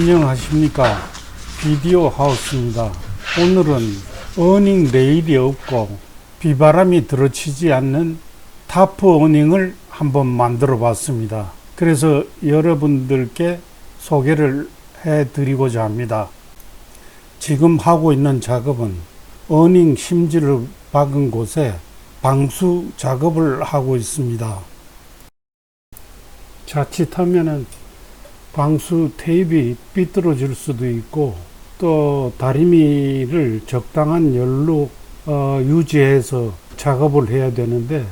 안녕하십니까. 비디오 하우스입니다. 오늘은 어닝 레일이 없고 비바람이 들어치지 않는 타프 어닝을 한번 만들어 봤습니다. 그래서 여러분들께 소개를 해 드리고자 합니다. 지금 하고 있는 작업은 어닝 심지를 박은 곳에 방수 작업을 하고 있습니다. 자칫하면은 방수 테이프가 삐뚤어질 수도 있고 또 다리미를 적당한 열로 어, 유지해서 작업을 해야 되는데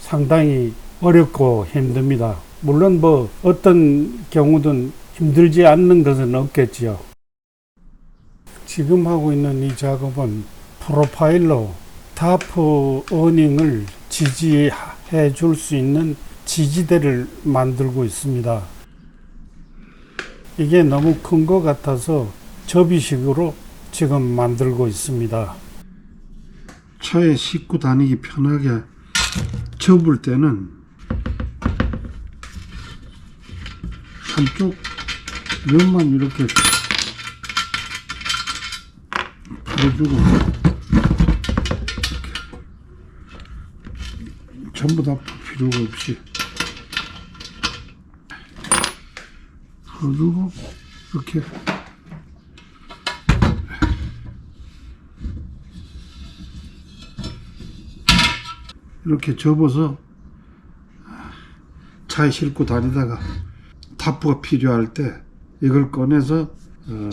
상당히 어렵고 힘듭니다. 물론 뭐 어떤 경우든 힘들지 않는 것은 없겠지요. 지금 하고 있는 이 작업은 프로파일로 타프 어닝을 지지해 줄 수 있는 지지대를 만들고 있습니다. 이게 너무 큰 것 같아서 접이식으로 지금 만들고 있습니다. 차에 싣고 다니기 편하게 접을 때는 한쪽 면만 이렇게 풀어주고 전부 다풀 필요가 없이 풀어주고 이렇게. 이렇게 접어서 차에 싣고 다니다가 타프가 필요할 때 이걸 꺼내서 어,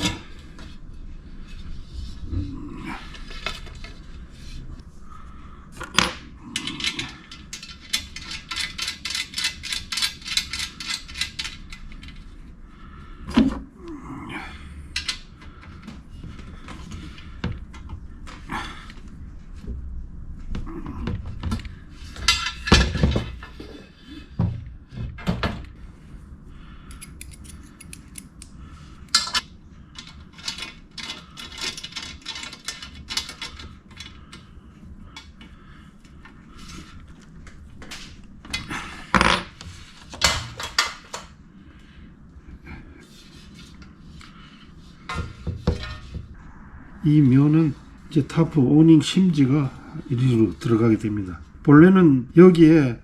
이 면은 이제 타프 오닝 심지가 이리로 들어가게 됩니다. 본래는 여기에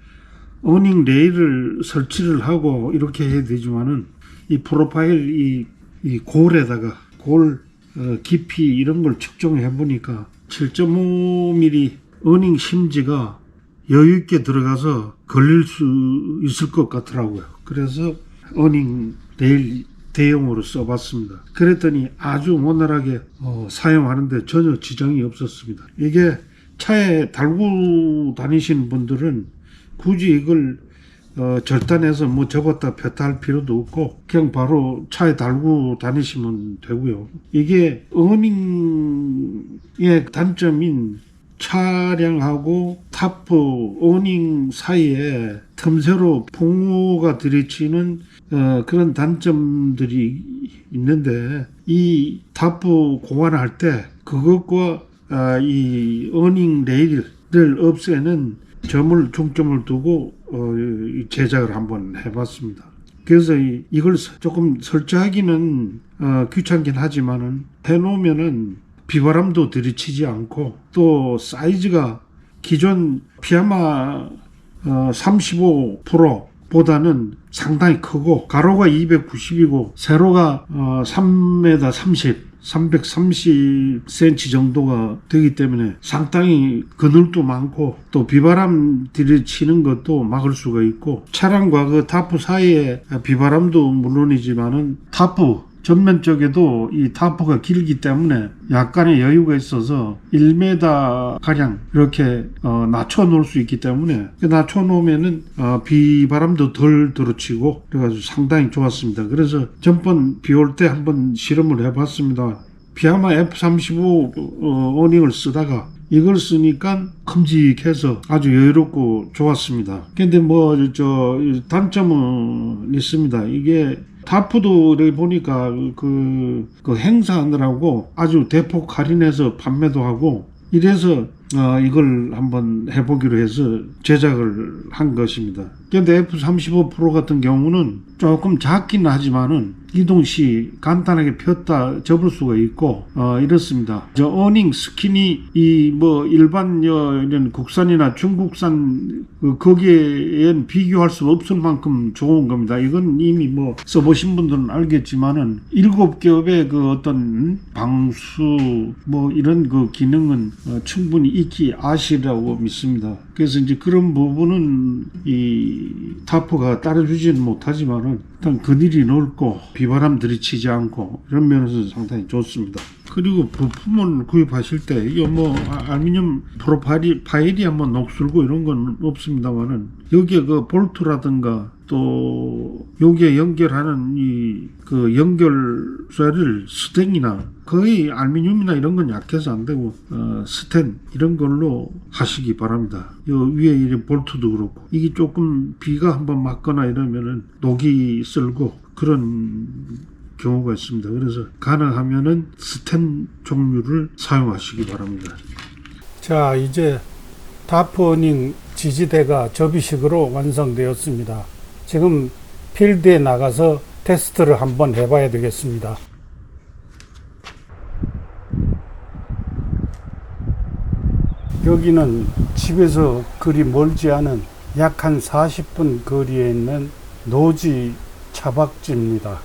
어닝 레일을 설치를 하고 이렇게 해야 되지만은 이 프로파일 이, 이 골에다가 골 어, 깊이 이런 걸 측정해 보니까 7.5mm 어닝 심지가 여유 있게 들어가서 걸릴 수 있을 것 같더라고요. 그래서 어닝 레일 대용으로 써봤습니다. 그랬더니 아주 원활하게 어, 사용하는데 전혀 지장이 없었습니다. 이게 차에 달고 다니시는 분들은 굳이 이걸 어, 절단해서 뭐 접었다 폈다 할 필요도 없고 그냥 바로 차에 달고 다니시면 되고요. 이게 어닝의 단점인 차량하고 타프 어닝 사이에 틈새로 풍우가 들이치는 어, 그런 단점들이 있는데 이 타프 공환할 때 그것과 아, 이 어닝 레일을 없애는 점을 중점을 두고 어, 이 제작을 한번 해봤습니다. 그래서 이, 이걸 서- 조금 설치하기는 어, 귀찮긴 하지만은 해놓으면은 비바람도 들이치지 않고 또 사이즈가 기존 피아마 어, 35% 보다는 상당히 크고 가로가 290이고 세로가 어, 3m 30 330cm 정도가 되기 때문에 상당히 그늘도 많고 또 비바람 들이치는 것도 막을 수가 있고 차량과 그 타프 사이에 비바람도 물론이지만은 타프 전면 쪽에도 이 타프가 길기 때문에 약간의 여유가 있어서 1m 가량 이렇게 어, 낮춰 놓을 수 있기 때문에 낮춰 놓으면은 어, 비바람도 덜 들어치고 그래가지고 상당히 좋았습니다. 그래서 전번 비 올 때 한번 실험을 해봤습니다. 피아마 F35 어, 어닝을 쓰다가 이걸 쓰니까 큼직해서 아주 여유롭고 좋았습니다. 근데 뭐 저 단점은 있습니다. 이게 타프도를 보니까 그, 그 행사하느라고 아주 대폭 할인해서 판매도 하고 이래서 어, 이걸 한번 해보기로 해서 제작을 한 것입니다. 근데 F35 프로 같은 경우는 조금 작긴 하지만은 이동 시 간단하게 폈다 접을 수가 있고 어, 이렇습니다. 저 어닝 스킨이 이 뭐 일반 여 이런 국산이나 중국산 그 거기에는 비교할 수 없을 만큼 좋은 겁니다. 이건 이미 뭐 써보신 분들은 알겠지만은 일곱 겹의 그 어떤 방수 뭐 이런 그 기능은 어, 충분히 있기 아시라고 믿습니다. 그래서 이제 그런 부분은 이 타프가 따라주지는 못하지만은 일단 그늘이 넓고 비바람 들이치지 않고 이런 면에서 상당히 좋습니다. 그리고 부품을 구입하실 때 이거 뭐 아- 알루미늄 프로파일이 파일이 한번 녹슬고 이런 건 없습니다만은 여기에 그 볼트라든가 또 여기에 연결하는 이 그 연결쇠를 스텐이나 거의 알루미늄이나 이런 건 약해서 안 되고 어, 스텐 이런 걸로 하시기 바랍니다. 요 위에 이 볼트도 그렇고 이게 조금 비가 한번 맞거나 이러면은 녹이 쓸고 그런 경우가 있습니다. 그래서 가능하면은 스텐 종류를 사용하시기 바랍니다. 자, 이제 다프어닝 지지대가 접이식으로 완성되었습니다. 지금 필드에 나가서 테스트를 한번 해봐야 되겠습니다. 여기는 집에서 그리 멀지 않은 약 한 40분 거리에 있는 노지 차박지입니다.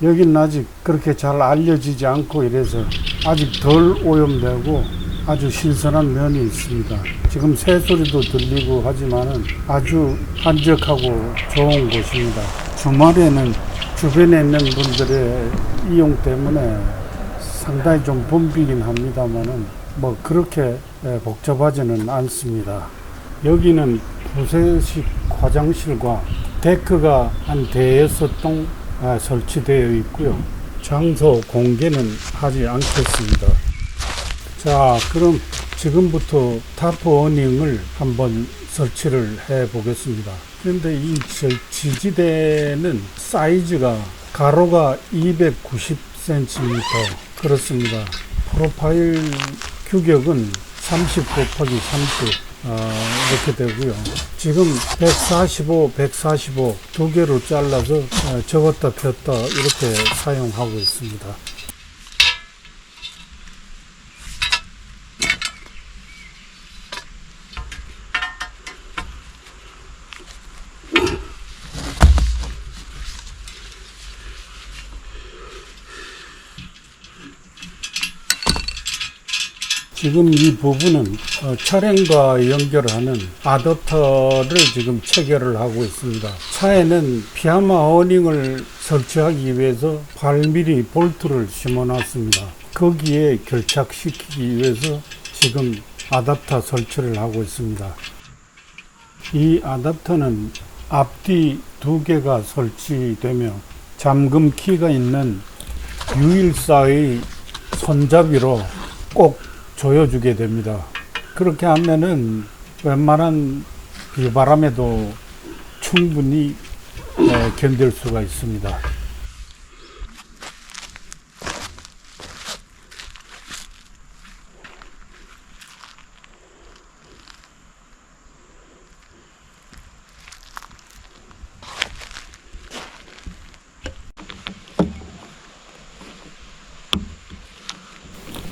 여기는 아직 그렇게 잘 알려지지 않고 이래서 아직 덜 오염되고 아주 신선한 면이 있습니다. 지금 새소리도 들리고 하지만은 아주 한적하고 좋은 곳입니다. 주말에는 주변에 있는 분들의 이용 때문에 상당히 좀 붐비긴 합니다만은 뭐 그렇게 에, 복잡하지는 않습니다. 여기는 부세식 화장실과 데크가 한 대여섯 동 아, 설치되어 있고요. 장소 공개는 하지 않겠습니다. 자, 그럼 지금부터 타프 어닝을 한번 설치를 해 보겠습니다. 그런데 이 저- 지지대는 사이즈가 가로가 290cm 그렇습니다. 프로파일 규격은 30 곱하기 30 어, 이렇게 되고요. 지금 145, 145 두 개로 잘라서 어, 접었다 폈다 이렇게 사용하고 있습니다. 지금 이 부분은 어, 차량과 연결하는 아더터를 지금 체결을 하고 있습니다. 차에는 피아마 어닝을 설치하기 위해서 8mm 볼트를 심어 놨습니다. 거기에 결착시키기 위해서 지금 아답터 설치를 하고 있습니다. 이 아답터는 앞뒤 두 개가 설치되며 잠금 키가 있는 유일사의 손잡이로 꼭 조여주게 됩니다. 그렇게 하면은 웬만한 비바람에도 충분히 에, 견딜 수가 있습니다.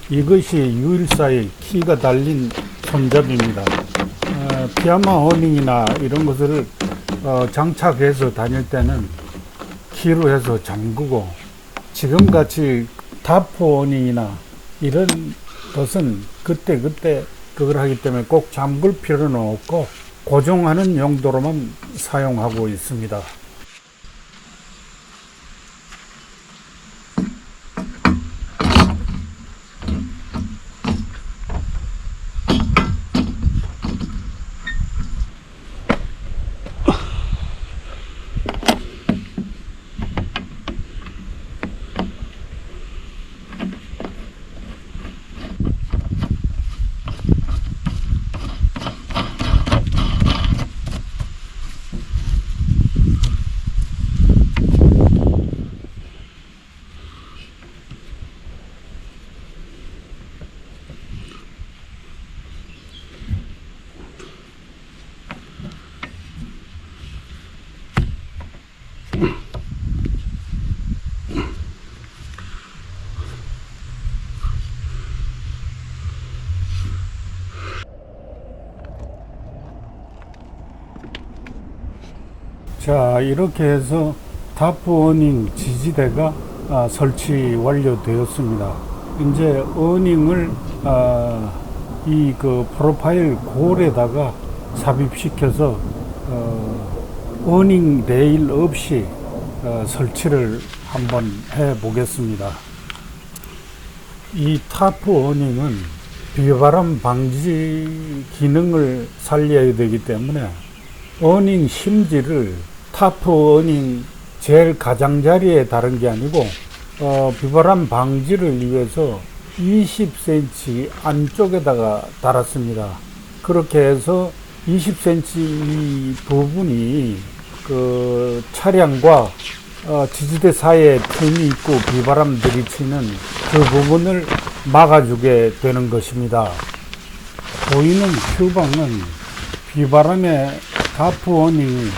이것이 유일사의 키가 달린 손잡이입니다. 어, 피아마 허닝이나 이런 것을 어, 장착해서 다닐 때는 키로 해서 잠그고 지금같이 다프 허닝이나 이런 것은 그때 그때 그걸 하기 때문에 꼭 잠글 필요는 없고 고정하는 용도로만 사용하고 있습니다. 자 이렇게 해서 타프 어닝 지지대가 아, 설치 완료되었습니다. 이제 어닝을 아, 이그 프로파일 골에다가 삽입시켜서 어, 어닝 레일 없이 어, 설치를 한번 해 보겠습니다. 이 타프 어닝은 비바람 방지 기능을 살려야 되기 때문에 어닝 심지를 타프 어닝 제일 가장자리에 다른 게 아니고 어, 비바람 방지를 위해서 20cm 안쪽에다가 달았습니다. 그렇게 해서 20cm 이 부분이 그 차량과 어, 지지대 사이에 틈이 있고 비바람 들이치는 그 부분을 막아주게 되는 것입니다. 보이는 큐방은 비바람의 가프 원이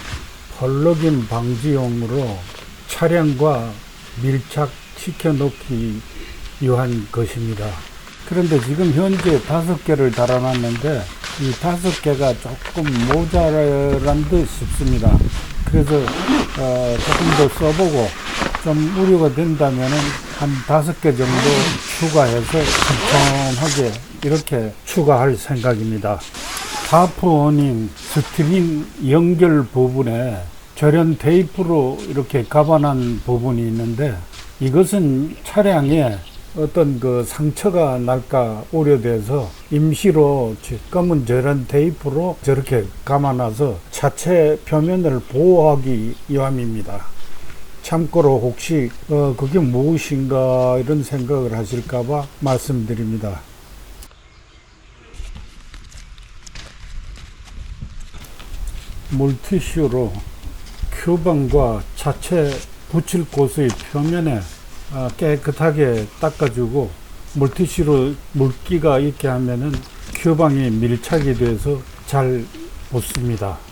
펄럭임 방지용으로 차량과 밀착시켜 놓기 위한 것입니다. 그런데 지금 현재 다섯 개를 달아놨는데 이 다섯 개가 조금 모자란 듯 싶습니다. 그래서 어, 조금 더 써보고 좀 우려가 된다면은 한 다섯 개 정도 추가해서 촘촘하게 이렇게 추가할 생각입니다. 어닝 스트링 연결 부분에 절연 테이프로 이렇게 가반한 부분이 있는데 이것은 차량에 어떤 그 상처가 날까 우려돼서 임시로 지- 검은 절연 테이프로 저렇게 감아놔서 차체 표면을 보호하기 위함입니다. 참고로 혹시 어 그게 무엇인가 이런 생각을 하실까봐 말씀드립니다. 물티슈로 큐방과 차체 붙일 곳의 표면에 아, 깨끗하게 닦아주고 물티슈로 물기가 있게 하면은 큐방이 밀착이 돼서 잘 붙습니다.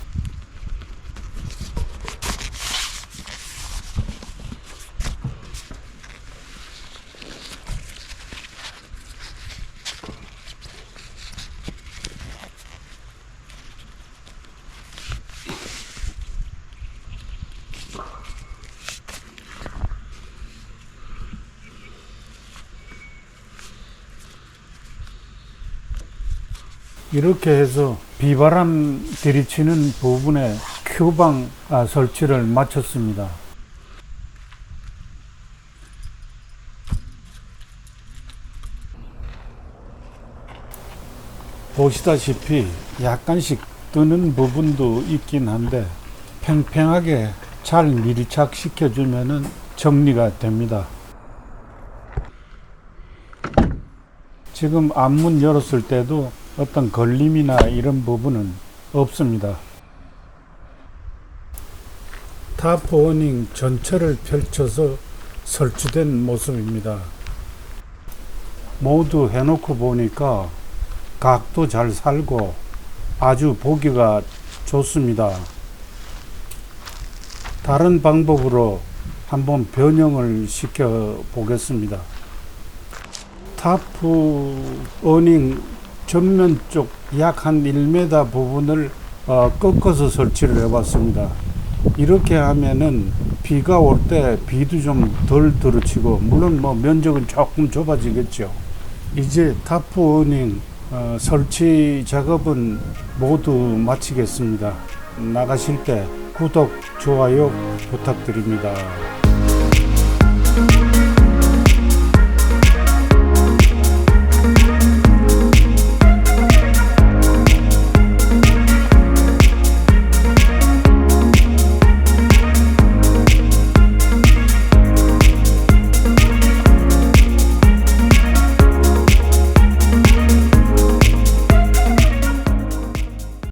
이렇게 해서 비바람 들이치는 부분에 큐방 아, 설치를 마쳤습니다. 보시다시피 약간씩 뜨는 부분도 있긴 한데 팽팽하게 잘 밀착 시켜 주면은 정리가 됩니다. 지금 앞문 열었을 때도 어떤 걸림이나 이런 부분은 없습니다. 타프 어닝 전체를 펼쳐서 설치된 모습입니다. 모두 해놓고 보니까 각도 잘 살고 아주 보기가 좋습니다. 다른 방법으로 한번 변형을 시켜 보겠습니다. 타프 어닝 전면 쪽 약 한 1m 부분을 어, 꺾어서 설치를 해봤습니다. 이렇게 하면은 비가 올 때 비도 좀 덜 들어치고 물론 뭐 면적은 조금 좁아지겠죠. 이제 타프 어닝 어, 설치 작업은 모두 마치겠습니다. 나가실 때 구독, 좋아요 부탁드립니다.